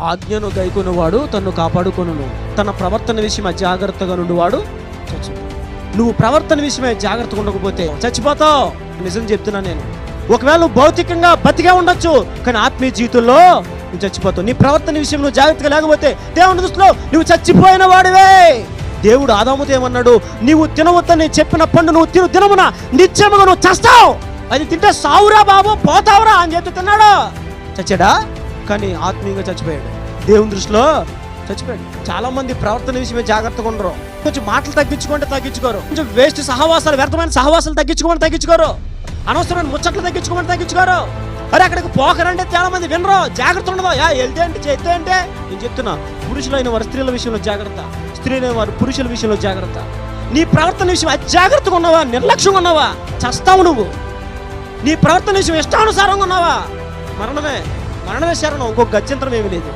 ఆజ్ఞను గైకొనువాడు తన్ను కాపాడుకొను తన ప్రవర్తన విషయమై జాగ్రత్తగా నుండివాడు చచ్చి నువ్వు ప్రవర్తన విషయమై జాగ్రత్తగా ఉండకపోతే చచ్చిపోతావు. నిజం చెప్తున్నా నేను. ఒకవేళ నువ్వు భౌతికంగా బతికే ఉండొచ్చు కానీ ఆత్మీయ జీవితంలో నువ్వు చచ్చిపోతావు. నీ ప్రవర్తన విషయం నువ్వు జాగ్రత్తగా లేకపోతే దేవుని దృష్టిలో నువ్వు చచ్చిపోయిన వాడివే. దేవుడు ఆదాముతో ఏమన్నాడు? నీవు తినవద్దని చెప్పిన పండు నువ్వు తిను. తినమున నిత్యముగా నువ్వు చస్తావు. అది తింటే సావురా బాబు పోతావురా అని చెప్పి తిన్నాడు. చచ్చాడా? కానీ ఆత్మీయంగా చచ్చిపోయాడు. దేవుని దృష్టిలో చచ్చిపోయాడు. చాలా మంది ప్రవర్తన విషయమే జాగ్రత్తగా ఉండరు. కొంచెం మాటలు తగ్గించుకుంటే తగ్గించుకోరు. కొంచెం వేస్ట్ సహవాసాలు వ్యర్థమైన సహవాసాలు తగ్గించుకోమని తగ్గించుకోరు. అనవసరమైన ముచ్చట్లు తగ్గించుకోమని తగ్గించుకోరు. అరే అక్కడికి పోకరంటే చాలా మంది వినరు. జాగ్రత్త ఉండదు. యా వెళ్తే అంటే చేస్తే అంటే నేను చెప్తున్నా పురుషులైన వారు స్త్రీల విషయంలో జాగ్రత్త. స్త్రీలైన వారు పురుషుల విషయంలో జాగ్రత్త. నీ ప్రవర్తన విషయం అజాగ్రత్తగా ఉన్నావా? నిర్లక్ష్యంగా ఉన్నావా? చస్తావు నువ్వు. నీ ప్రవర్తన విషయం ఇష్టానుసారంగా ఉన్నావా? మరణమే. మరణమే శరణం ఇంకొక గత్యంతరం ఏమీ లేదు.